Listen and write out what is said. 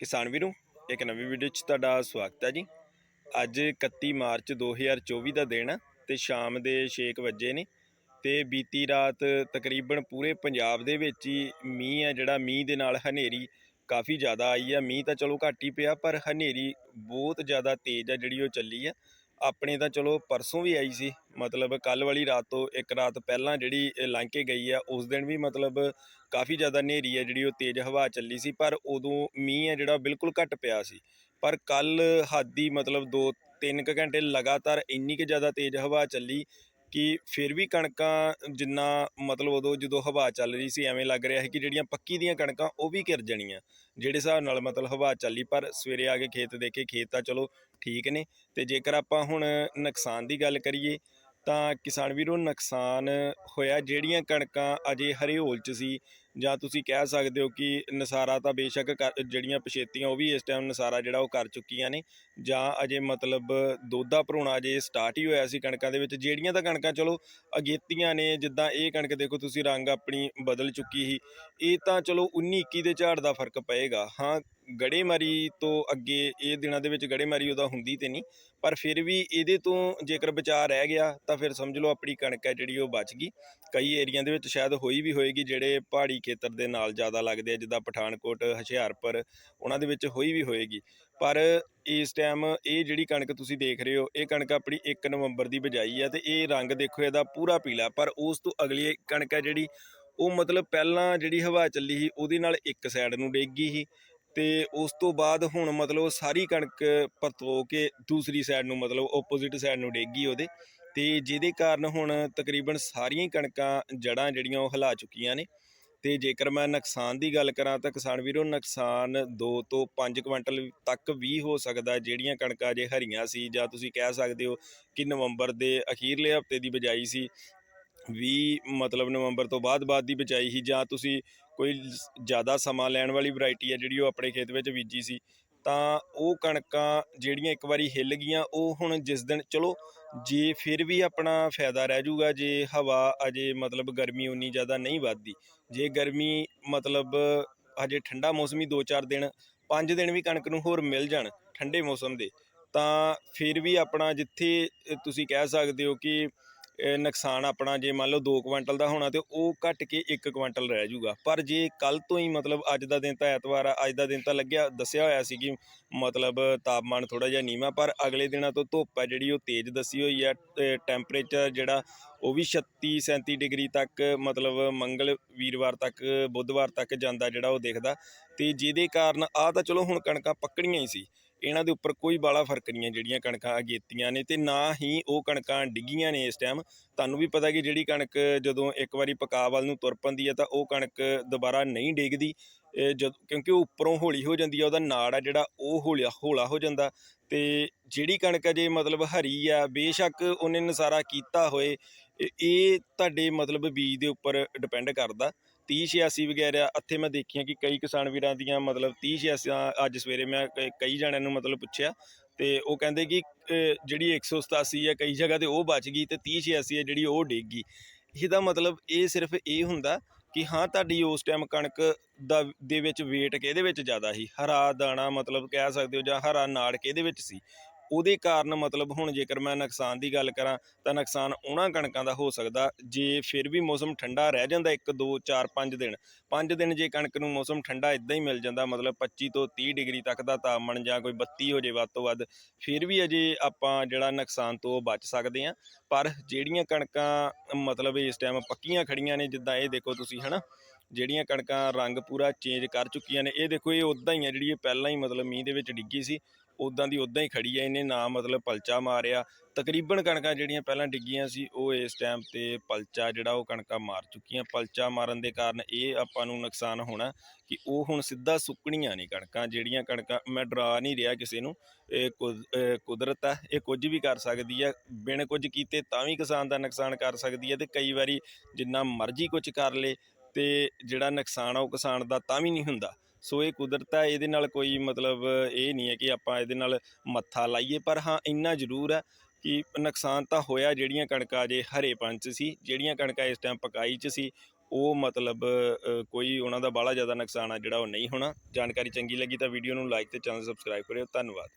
ਕਿਸਾਨ ਵੀਰੋ, ਇੱਕ ਨਵੀਂ ਵੀਡੀਓ 'ਚ ਤੁਹਾਡਾ ਸਵਾਗਤ ਹੈ ਜੀ। ਅੱਜ 31 ਮਾਰਚ 2024 ਦਾ ਦਿਨ ਆ ਤੇ ਸ਼ਾਮ ਦੇ 6 ਕੁ ਵਜੇ ਨੇ ਤੇ ਬੀਤੀ ਰਾਤ ਤਕਰੀਬਨ ਪੂਰੇ ਪੰਜਾਬ ਦੇ ਵਿੱਚ ਹੀ ਮੀਂਹ ਹੈ, ਜਿਹੜਾ ਮੀਂਹ ਦੇ ਨਾਲ ਹਨੇਰੀ ਕਾਫੀ ਜ਼ਿਆਦਾ ਆਈ ਆ ਮੀਂਹ ਤਾਂ ਚਲੋ ਘੱਟ ਹੀ ਪਿਆ, ਪਰ ਹਨੇਰੀ ਬਹੁਤ ਜ਼ਿਆਦਾ ਤੇਜ਼ ਆ ਜਿਹੜੀ ਉਹ ਚੱਲੀ ਆ ਆਪਣੇ ਤਾਂ ਚਲੋ ਪਰਸੋਂ ਵੀ ਆਈ ਸੀ, ਮਤਲਬ ਕੱਲ ਵਾਲੀ ਰਾਤ ਤੋਂ ਇੱਕ ਰਾਤ ਪਹਿਲਾਂ ਜਿਹੜੀ ਲੰਘ ਕੇ ਗਈ ਆ, ਉਸ ਦਿਨ ਵੀ ਮਤਲਬ ਕਾਫੀ ਜ਼ਿਆਦਾ ਹਨੇਰੀ ਹੈ ਜਿਹੜੀ ਉਹ ਤੇਜ਼ ਹਵਾ ਚੱਲੀ ਸੀ, ਪਰ ਉਦੋਂ ਮੀਂਹ ਹੈ ਜਿਹੜਾ ਬਿਲਕੁਲ ਘੱਟ ਪਿਆ ਸੀ। ਪਰ ਕੱਲ ਹੱਦ ਹੀ ਮਤਲਬ 2 3 ਘੰਟੇ ਲਗਾਤਾਰ ਇੰਨੀ ਕਿ ਜ਼ਿਆਦਾ ਤੇਜ਼ ਹਵਾ ਚੱਲੀ ਕਿ ਫਿਰ ਵੀ ਕਣਕਾਂ ਜਿੰਨਾ ਮਤਲਬ ਉਦੋਂ ਜਦੋਂ ਹਵਾ ਚੱਲ ਰਹੀ ਸੀ, ਐਵੇਂ ਲੱਗ ਰਿਹਾ ਸੀ ਕਿ ਜਿਹੜੀਆਂ ਪੱਕੀ ਦੀਆਂ ਕਣਕਾਂ ਉਹ ਵੀ ਘਿਰ ਜਾਣੀਆਂ। ਜਿਹੜੇ ਹਿਸਾਬ ਨਾਲ ਮਤਲਬ ਹਵਾ ਚੱਲੀ ਪਰ ਸਵੇਰੇ ਆ ਕੇ ਖੇਤ ਦੇਖੇ, ਖੇਤ ਤਾਂ ਚਲੋ ਠੀਕ ਨੇ। ਤੇ ਜੇਕਰ ਆਪਾਂ ਹੁਣ ਨੁਕਸਾਨ ਦੀ ਗੱਲ ਕਰੀਏ, ਤਾਂ ਕਿਸਾਨ ਵੀਰੋ ਨੁਕਸਾਨ ਹੋਇਆ ਜਿਹੜੀਆਂ ਕਣਕਾਂ ਅਜੇ ਹਰਿਓਲ ਚ ਸੀ ਜਾਂ ਤੁਸੀਂ ਕਹਿ ਸਕਦੇ ਹੋ ਕਿ ਨਸਾਰਾ ਤਾਂ ਬੇਸ਼ੱਕ ਕਰ- ਜਿਹੜੀਆਂ ਪਛੇਤੀਆਂ ਉਹ ਵੀ ਇਸ ਟਾਈਮ ਨਸਾਰਾ ਜਿਹੜਾ ਉਹ ਕਰ ਚੁੱਕੀਆਂ ਨੇ, ਜਾਂ ਅਜੇ ਮਤਲਬ ਦੋਧਾ ਭਰੋਣਾ ਅਜੇ ਸਟਾਰਟ ਹੀ ਹੋਇਆ ਸੀ ਕਣਕਾਂ ਦੇ ਵਿੱਚ, ਜਿਹੜੀਆਂ ਤਾਂ ਕਣਕਾਂ ਚਲੋ ਅਗੇਤੀਆਂ ਨੇ, ਜਿੱਦਾਂ ਇਹ ਕਣਕ ਦੇਖੋ ਤੁਸੀਂ ਰੰਗ ਆਪਣੀ ਬਦਲ ਚੁੱਕੀ ਸੀ, ਇਹ ਤਾਂ ਚਲੋ 19 21 ਦੇ ਝਾੜ ਦਾ ਫ਼ਰਕ ਪਏਗਾ, ਹਾਂ ਗੜੇਮਾਰੀ ਤੋਂ ਅੱਗੇ, ਇਹ ਦਿਨਾਂ ਦੇ ਵਿੱਚ ਗੜੇਮਾਰੀ ਉਹਦਾ ਹੁੰਦੀ ਤੇ ਨਹੀਂ, ਪਰ ਫਿਰ ਵੀ ਇਹਦੇ ਤੋਂ ਜੇਕਰ ਬਚਾਅ ਰਹਿ ਗਿਆ, ਤਾਂ ਫਿਰ ਸਮਝ ਲਓ ਆਪਣੀ ਕਣਕ ਹੈ ਜਿਹੜੀ ਉਹ ਬਚ ਗਈ। ਕਈ ਏਰੀਆ ਦੇ ਵਿੱਚ ਸ਼ਾਇਦ ਹੋਈ ਵੀ ਹੋਏਗੀ, ਜਿਹੜੇ ਪਹਾੜੀ ਖੇਤਰ ਦੇ ਨਾਲ ਜ਼ਿਆਦਾ ਲੱਗਦੇ ਆ, ਜਿੱਦਾਂ ਪਠਾਨਕੋਟ, ਹੁਸ਼ਿਆਰਪੁਰ, ਉਹਨਾਂ ਦੇ ਵਿੱਚ ਹੋਈ ਵੀ ਹੋਏਗੀ। ਪਰ ਇਸ ਟਾਈਮ ਇਹ ਜਿਹੜੀ ਕਣਕ ਤੁਸੀਂ ਦੇਖ ਰਹੇ ਹੋ, ਇਹ ਕਣਕ ਆਪਣੀ 1 ਨਵੰਬਰ ਦੀ ਬਜਾਈ ਹੈ ਤੇ ਇਹ ਰੰਗ ਦੇਖੋ ਇਹਦਾ ਪੂਰਾ ਪੀਲਾ, ਪਰ ਉਸ ਤੋਂ ਅਗਲੀ ਕਣਕ ਹੈ ਜਿਹੜੀ, ਉਹ ਮਤਲਬ ਪਹਿਲਾਂ ਜਿਹੜੀ ਹਵਾ ਚੱਲੀ ਸੀ, ਉਹਦੇ ਨਾਲ ਇੱਕ ਸਾਈਡ ਨੂੰ ਡਿੱਗ ਗਈ ਸੀ। ਤੇ ਉਸ ਤੋਂ ਬਾਅਦ ਹੁਣ ਮਤਲਬ ਸਾਰੀ ਕਣਕ ਪਰਤੋ ਕੇ ਦੂਸਰੀ ਸਾਈਡ ਨੂੰ ਮਤਲਬ ਆਪੋਜ਼ਿਟ ਸਾਈਡ ਨੂੰ ਡਿੱਗ ਉਹਦੇ। ਤੇ ਜਿਹਦੇ ਕਾਰਨ ਹੁਣ ਤਕਰੀਬਨ ਸਾਰੀਆਂ ਕਣਕਾਂ ਜੜਾਂ ਜਿਹੜੀਆਂ ਉਹ ਹਿਲਾ ਚੁੱਕੀਆਂ ਨੇ। ਤੇ ਜੇਕਰ ਮੈਂ ਨੁਕਸਾਨ ਦੀ ਗੱਲ ਕਰਾਂ ਤਾਂ ਕਿਸਾਨ ਵੀਰੋ, ਨੁਕਸਾਨ 2 ਤੋਂ 5 ਕੁਇੰਟਲ ਤੱਕ ਵੀ ਹੋ ਸਕਦਾ ਜਿਹੜੀਆਂ ਕਣਕਾਂ ਜੇ ਹਰੀਆਂ ਸੀ ਜਾਂ ਤੁਸੀਂ ਕਹਿ ਸਕਦੇ ਹੋ ਕਿ ਨਵੰਬਰ ਦੇ ਅਖੀਰਲੇ ਹਫ਼ਤੇ ਦੀ ਬਜਾਈ ਸੀ 20 ਮਤਲਬ ਨਵੰਬਰ ਤੋਂ ਬਾਅਦ ਬਾਅਦ ਦੀ ਬਚਾਈ ਸੀ ਜਾਂ ਤੁਸੀਂ ਕੋਈ ਜ਼ਿਆਦਾ ਸਮਾਂ ਲੈਣ ਵਾਲੀ ਵੈਰਾਈਟੀ ਹੈ ਜਿਹੜੀ ਉਹ ਆਪਣੇ ਖੇਤ ਵਿੱਚ ਬੀਜੀ ਸੀ, ਤਾਂ ਉਹ ਕਣਕਾਂ ਜਿਹੜੀਆਂ ਇੱਕ ਵਾਰੀ ਹਿੱਲ ਗਈਆਂ, ਉਹ ਹੁਣ ਜਿਸ ਦਿਨ, ਚਲੋ, ਜੇ ਫਿਰ ਵੀ ਆਪਣਾ ਫਾਇਦਾ ਰਹਿ ਜਾਊਗਾ, ਜੇ ਹਵਾ ਅਜੇ ਮਤਲਬ ਗਰਮੀ ਉਨੀ ਜ਼ਿਆਦਾ ਨਹੀਂ ਵੱਧਦੀ, ਜੇ ਗਰਮੀ ਮਤਲਬ ਅਜੇ ਠੰਡਾ ਮੌਸਮੀ 2-4 ਦਿਨ 5 ਦਿਨ ਵੀ ਕਣਕ ਨੂੰ ਹੋਰ ਮਿਲ ਜਾਣ ਠੰਡੇ ਮੌਸਮ ਦੇ, ਤਾਂ ਫਿਰ ਵੀ ਆਪਣਾ ਜਿੱਥੇ, ਤੁਸੀਂ ਕਹਿ ਸਕਦੇ ਹੋ ਕਿ ਨੁਕਸਾਨ ਆਪਣਾ ਜੇ ਮੰਨ ਲਓ 2 ਕੁਇੰਟਲ ਦਾ ਹੋਣਾ ਤੇ ਉਹ ਘਟ ਕੇ 1 ਕੁਇੰਟਲ ਰਹਿ ਜਾਊਗਾ। ਪਰ ਜੇ ਕੱਲ ਤੋਂ ਹੀ ਮਤਲਬ ਅੱਜ ਦਾ ਦਿਨ ਤਾਂ ਐਤਵਾਰ ਆ, ਅੱਜ ਦਾ ਦਿਨ ਤਾਂ ਲੱਗਿਆ, ਦੱਸਿਆ ਹੋਇਆ ਸੀ ਕਿ ਮਤਲਬ ਤਾਪਮਾਨ ਥੋੜਾ ਜਿਹਾ ਨੀਵਾਂ, ਪਰ ਅਗਲੇ ਦਿਨਾਂ ਤੋਂ ਧੁੱਪ ਹੈ ਜਿਹੜੀ ਉਹ ਤੇਜ਼ ਦੱਸੀ ਹੋਈ ਹੈ ਟੈਂਪਰੇਚਰ ਜਿਹੜਾ ਉਹ ਵੀ 36 37 ਡਿਗਰੀ ਤੱਕ ਮਤਲਬ ਮੰਗਲ ਵੀਰਵਾਰ ਤੱਕ, ਬੁੱਧਵਾਰ ਤੱਕ ਜਾਂਦਾ ਜਿਹੜਾ ਉਹ ਦੇਖਦਾ। ਤੇ ਜਿਹਦੇ ਕਾਰਨ ਆ ਤਾਂ ਚਲੋ ਹੁਣ ਕਣਕਾਂ ਪੱਕਣੀਆਂ ਹੀ ਸੀ। ਇਹਨਾਂ ਦੇ ਉੱਪਰ ਕੋਈ ਬਾਲਾ ਫ਼ਰਕ ਨਹੀਂ ਹੈ ਜਿਹੜੀਆਂ ਕਣਕਾਂ ਅਗੇਤੀਆਂ ਨੇ ਤੇ ਨਾ ਹੀ ਉਹ ਕਣਕਾਂ ਡਿੱਗੀਆਂ ਨੇ ਇਸ ਟਾਈਮ। ਤੁਹਾਨੂੰ ਵੀ ਪਤਾ ਕਿ ਜਿਹੜੀ ਕਣਕ ਜਦੋਂ ਇੱਕ ਵਾਰੀ ਪਕਾ ਵੱਲ ਨੂੰ ਤੁਰ ਪੈਂਦੀ ਹੈ ਤਾਂ ਉਹ ਕਣਕ ਦੁਬਾਰਾ ਨਹੀਂ ਡਿੱਗਦੀ। ਜਦ ਕਿਉਂਕਿ ਉਹ ਉੱਪਰੋਂ ਹੌਲੀ ਹੋ ਜਾਂਦੀ ਆ ਉਹਦਾ ਨਾੜ ਆ ਜਿਹੜਾ ਉਹ ਹੌਲਿਆ ਹੌਲਾ ਹੋ ਜਾਂਦਾ। ਤੇ ਜਿਹੜੀ ਕਣਕ ਅਜੇ ਮਤਲਬ ਹਰੀ ਆ, ਬੇਸ਼ੱਕ ਉਹਨੇ ਨਸਾਰਾ ਕੀਤਾ ਹੋਏ, ਇਹ ਤੁਹਾਡੇ ਮਤਲਬ ਬੀਜ ਦੇ ਉੱਪਰ ਡਿਪੈਂਡ ਕਰਦਾ। 30 86 ਵਗੈਰਾ ਇੱਥੇ ਮੈਂ ਦੇਖੀਆਂ ਕਿ ਕਈ ਕਿਸਾਨ ਵੀਰਾਂ ਦੀਆਂ ਮਤਲਬ 30 86 ਅੱਜ ਸਵੇਰੇ ਮੈਂ ਕ- ਕਈ ਜਣਿਆਂ ਨੂੰ ਮਤਲਬ ਪੁੱਛਿਆ ਤੇ ਉਹ ਕਹਿੰਦੇ ਕਿ ਅ, ਜਿਹੜੀ 187 ਹੈ ਕਈ ਜਗ੍ਹਾ ਤੇ ਉਹ ਬਚ ਗਈ ਤੇ 30 86 ਹੈ ਜਿਹੜੀ ਉਹ ਡਿੱਗ ਗਈ। ਇਹਦਾ ਮਤਲਬ ਇਹ ਸਿਰਫ ਇਹ ਹੁੰਦਾ ਕਿ ਹਾਂ ਤੁਹਾਡੀ ਉਸ ਟਾਈਮ ਕਣਕ ਦਾ ਦੇ ਵਿੱਚ weight ਕਿਹਦੇ ਵਿੱਚ ਜ਼ਿਆਦਾ ਸੀ? ਹਰਾ ਦਾਣਾ ਮਤਲਬ ਕਹਿ ਸਕਦੇ ਹੋ ਜਾਂ ਹਰਾ ਨਾੜ ਕਿਹਦੇ ਵਿੱਚ ਸੀ? ਉਹਦੇ ਕਾਰਨ ਮਤਲਬ ਹੁਣ ਜੇਕਰ ਮੈਂ ਨੁਕਸਾਨ ਦੀ ਗੱਲ ਕਰਾਂ, ਤਾਂ ਨੁਕਸਾਨ ਉਹਨਾਂ ਕਣਕਾਂ ਦਾ ਹੋ ਸਕਦਾ, ਜੇ ਫਿਰ ਵੀ ਮੌਸਮ ਠੰਡਾ ਰਹਿ ਜਾਂਦਾ 1 2 4 5 ਦਿਨ। 5 ਦਿਨ ਜੇ ਕਣਕ ਨੂੰ ਮੌਸਮ ਠੰਡਾ ਇਦਾਂ ਹੀ ਮਿਲ ਜਾਂਦਾ, ਮਤਲਬ 25 ਤੋਂ 30 ਡਿਗਰੀ ਤੱਕ ਦਾ ਤਾਪਮਾਨ ਜਾਂ ਕੋਈ 32 ਹੋ ਜੇ ਵੱਧ ਤੋਂ ਵੱਧ, ਫਿਰ ਵੀ ਅਜੇ ਆਪਾਂ ਜਿਹੜਾ ਨੁਕਸਾਨ ਤੋਂ ਬਚ ਸਕਦੇ ਹਾਂ। ਪਰ ਜਿਹੜੀਆਂ ਕਣਕਾਂ ਮਤਲਬ ਇਸ ਟਾਈਮ ਪੱਕੀਆਂ ਖੜੀਆਂ ਨੇ, ਜਿੱਦਾਂ ਇਹ ਦੇਖੋ ਤੁਸੀਂ, ਹਨਾ? ਜਿਹੜੀਆਂ ਕਣਕਾਂ ਰੰਗ ਪੂਰਾ ਚੇਂਜ ਕਰ ਚੁੱਕੀਆਂ ਨੇ, ਇਹ ਦੇਖੋ ਇਹ ਉਦਾਂ ਹੀ ਆ, ਜਿਹੜੀ ਇਹ ਪਹਿਲਾਂ ਹੀ ਮਤਲਬ ਮੀਂਹ ਦੇ ਵਿੱਚ ਡਿੱਗੀ ਸੀ। ਉਦਾਂ ਦੀ ਉਦਾਂ ਹੀ ਖੜੀ ਹੈ ਇਹਨੇ ਨਾ ਮਤਲਬ ਪਲਚਾ ਮਾਰਿਆ। ਤਕਰੀਬਨ ਕਣਕਾਂ ਜਿਹੜੀਆਂ ਪਹਿਲਾਂ ਡਿੱਗੀਆਂ ਸੀ, ਉਹ ਇਸ ਟਾਈਮ ਤੇ ਪਲਚਾ ਜਿਹੜਾ ਉਹ ਕਣਕਾਂ ਮਾਰ ਚੁੱਕੀਆਂ। ਪਲਚਾ ਮਾਰਨ ਦੇ ਕਾਰਨ ਇਹ ਆਪਾਂ ਨੂੰ ਨੁਕਸਾਨ ਹੋਣਾ ਕਿ ਉਹ ਹੁਣ ਸਿੱਧਾ ਸੁੱਕਣੀਆਂ ਨੇ ਕਣਕਾਂ, ਜਿਹੜੀਆਂ ਕਣਕਾਂ, ਮੈਂ ਡਰਾ ਨਹੀਂ ਰਿਹਾ ਕਿਸੇ ਨੂੰ। ਇਹ ਕੁਦਰਤ ਆ, ਇਹ ਕੁਝ ਵੀ ਕਰ ਸਕਦੀ ਆ। ਬਿਨ ਕੁਝ ਕੀਤੇ ਤਾਂ ਵੀ ਕਿਸਾਨ ਦਾ ਨੁਕਸਾਨ ਕਰ ਸਕਦੀ ਹੈ ਤੇ ਕਈ ਵਾਰੀ ਜਿੰਨਾ ਮਰਜ਼ੀ ਕੁਝ ਕਰ ਲੇ ਤੇ ਜਿਹੜਾ ਨੁਕਸਾਨ ਆ ਉਹ ਕਿਸਾਨ ਦਾ ਤਾਂ ਵੀ ਨਹੀਂ ਹੁੰਦਾ। ਸੋ ਇਹ ਕੁਦਰਤ ਹੈ ਇਹਦੇ ਨਾਲ ਕੋਈ ਮਤਲਬ ਇਹ ਨਹੀਂ ਹੈ ਕਿ ਆਪਾਂ ਇਹਦੇ ਨਾਲ ਮੱਥਾ ਲਾਈਏ, ਪਰ ਹਾਂ, ਇੰਨਾ ਜ਼ਰੂਰ ਹੈ ਕਿ ਨੁਕਸਾਨ ਤਾਂ ਹੋਇਆ, ਜਿਹੜੀਆਂ ਕਣਕਾਂ ਜੇ ਹਰੇ ਪੰਚ ਸੀ, ਜਿਹੜੀਆਂ ਕਣਕਾਂ ਇਸ ਟਾਈਮ ਪਕਾਈ 'ਚ ਸੀ, ਉਹ ਮਤਲਬ ਕੋਈ ਉਹਨਾਂ ਦਾ ਬਾਹਲਾ ਜ਼ਿਆਦਾ ਨੁਕਸਾਨ ਆ ਜਿਹੜਾ ਉਹ ਨਹੀਂ ਹੋਣਾ। ਜਾਣਕਾਰੀ ਚੰਗੀ ਲੱਗੀ ਤਾਂ ਵੀਡੀਓ ਨੂੰ ਲਾਈਕ ਤੇ ਚੈਨਲ ਸਬਸਕ੍ਰਾਈਬ ਕਰਿਓ। ਧੰਨਵਾਦ।